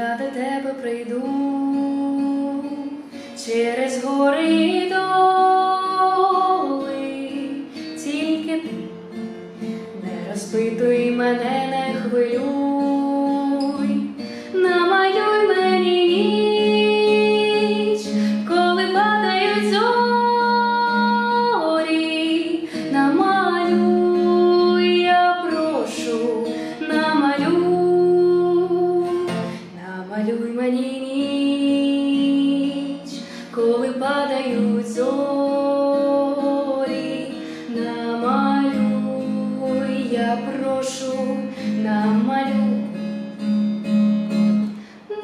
я до тебе прийду. Через гори і доли, тільки ти. Не розпитуй мене, не хвилюй, намалюй мені ніч, коли падають зорі, намалюй, я прошу, намалюй.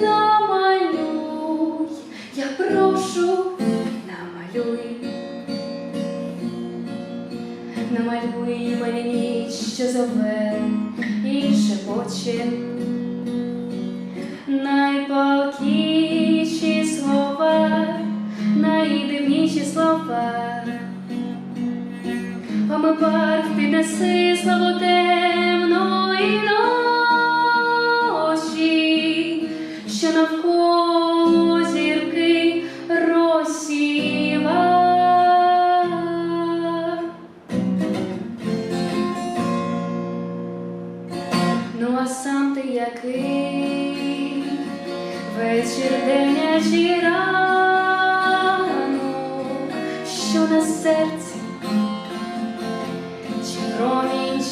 Намалюй, я прошу, намалюй, намалюй мені ніч, що зове і шепоче слова. Омипар піднеси славу темної ночі, що навколо зірки розсіва. Ну а сам ти який вечір день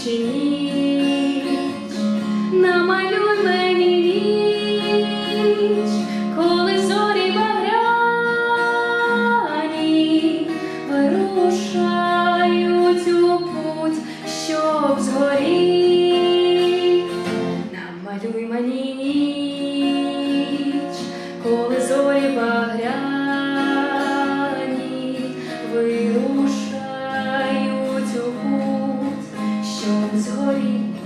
чи намалюй мені ніч, коли зорі багряні вирушають у путь, щоб згоріть. Намалюй мені ніч, коли зорі багряні Thank you.